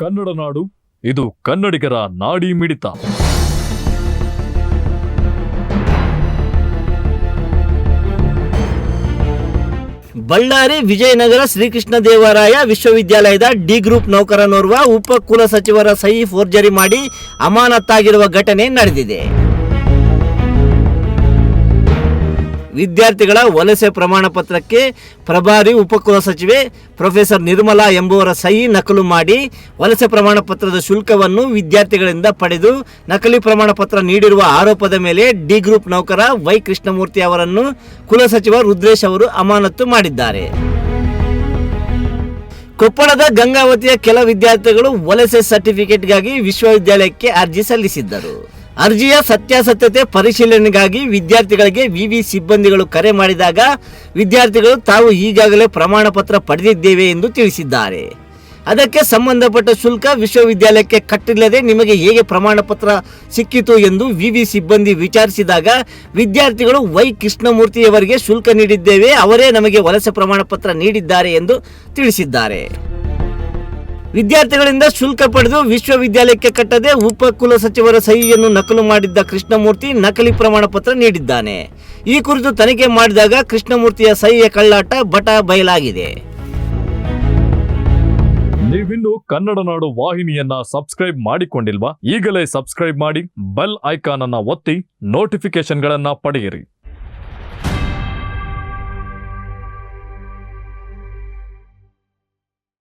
ಕನ್ನಡ ನಾಡು, ಇದು ಕನ್ನಡಿಗರ ನಾಡಿ ಮಿಡಿತ. ಬಳ್ಳಾರಿ ವಿಜಯನಗರ ಶ್ರೀಕೃಷ್ಣ ದೇವರಾಯ ವಿಶ್ವವಿದ್ಯಾಲಯದ ಡಿ ಗ್ರೂಪ್ ನೌಕರನೋರ್ವ ಉಪ ಕುಲ ಸಚಿವರ ಸಹಿ ಫೋರ್ಜರಿ ಮಾಡಿ ಅಮಾನತ್ತಾಗಿರುವ ಘಟನೆ ನಡೆದಿದೆ. ವಿದ್ಯಾರ್ಥಿಗಳ ವಲಸೆ ಪ್ರಮಾಣ ಪತ್ರಕ್ಕೆ ಪ್ರಭಾರಿ ಉಪಕುಲ ಸಚಿವೆ ಪ್ರೊಫೆಸರ್ ನಿರ್ಮಲಾ ಎಂಬುವರ ಸಹಿ ನಕಲು ಮಾಡಿ ವಲಸೆ ಪ್ರಮಾಣ ಪತ್ರದ ಶುಲ್ಕವನ್ನು ವಿದ್ಯಾರ್ಥಿಗಳಿಂದ ಪಡೆದು ನಕಲಿ ಪ್ರಮಾಣ ಪತ್ರ ನೀಡಿರುವ ಆರೋಪದ ಮೇಲೆ ಡಿ ಗ್ರೂಪ್ ನೌಕರ ವೈ ಕೃಷ್ಣಮೂರ್ತಿ ಅವರನ್ನು ಕುಲಸಚಿವ ರುದ್ರೇಶ್ ಅವರು ಅಮಾನತು ಮಾಡಿದ್ದಾರೆ. ಕೊಪ್ಪಳದ ಗಂಗಾವತಿಯ ಕೆಲ ವಿದ್ಯಾರ್ಥಿಗಳು ವಲಸೆ ಸರ್ಟಿಫಿಕೇಟ್ಗಾಗಿ ವಿಶ್ವವಿದ್ಯಾಲಯಕ್ಕೆ ಅರ್ಜಿ ಸಲ್ಲಿಸಿದ್ದರು. ಅರ್ಜಿಯ ಸತ್ಯಾಸತ್ಯತೆ ಪರಿಶೀಲನೆಗಾಗಿ ವಿದ್ಯಾರ್ಥಿಗಳಿಗೆ ವಿವಿ ಸಿಬ್ಬಂದಿಗಳು ಕರೆ ಮಾಡಿದಾಗ ವಿದ್ಯಾರ್ಥಿಗಳು ತಾವು ಈಗಾಗಲೇ ಪ್ರಮಾಣ ಪತ್ರ ಪಡೆದಿದ್ದೇವೆ ಎಂದು ತಿಳಿಸಿದ್ದಾರೆ. ಅದಕ್ಕೆ ಸಂಬಂಧಪಟ್ಟ ಶುಲ್ಕ ವಿಶ್ವವಿದ್ಯಾಲಯಕ್ಕೆ ಕಟ್ಟಿಲ್ಲದೆ ನಿಮಗೆ ಹೇಗೆ ಪ್ರಮಾಣ ಪತ್ರ ಸಿಕ್ಕಿತು ಎಂದು ವಿವಿ ಸಿಬ್ಬಂದಿ ವಿಚಾರಿಸಿದಾಗ, ವಿದ್ಯಾರ್ಥಿಗಳು ವೈ ಕೃಷ್ಣಮೂರ್ತಿಯವರಿಗೆ ಶುಲ್ಕ ನೀಡಿದ್ದೇವೆ, ಅವರೇ ನಮಗೆ ವಲಸೆ ಪ್ರಮಾಣ ಪತ್ರ ನೀಡಿದ್ದಾರೆ ಎಂದು ತಿಳಿಸಿದ್ದಾರೆ. ವಿದ್ಯಾರ್ಥಿಗಳಿಂದ ಶುಲ್ಕ ಪಡೆದು ವಿಶ್ವವಿದ್ಯಾಲಯಕ್ಕೆ ಕಟ್ಟದೆ ಉಪ ಕುಲಸಚಿವರ ಸಹಿಯನ್ನು ನಕಲು ಮಾಡಿದ್ದ ಕೃಷ್ಣಮೂರ್ತಿ ನಕಲಿ ಪ್ರಮಾಣ ಪತ್ರ ನೀಡಿದ್ದಾನೆ. ಈ ಕುರಿತು ತನಿಖೆ ಮಾಡಿದಾಗ ಕೃಷ್ಣಮೂರ್ತಿಯ ಸಹಿಯ ಕಳ್ಳಾಟ ಬಟ ಬಯಲಾಗಿದೆ. ನೀವಿನ್ನು ಕನ್ನಡ ನಾಡು ವಾಹಿನಿಯನ್ನ ಸಬ್ಸ್ಕ್ರೈಬ್ ಮಾಡಿಕೊಂಡಿಲ್ವಾ? ಈಗಲೇ ಸಬ್ಸ್ಕ್ರೈಬ್ ಮಾಡಿ ಬೆಲ್ ಐಕಾನ್ ಅನ್ನ ಒತ್ತಿ ನೋಟಿಫಿಕೇಶನ್ಗಳನ್ನ ಪಡೆಯಿರಿ.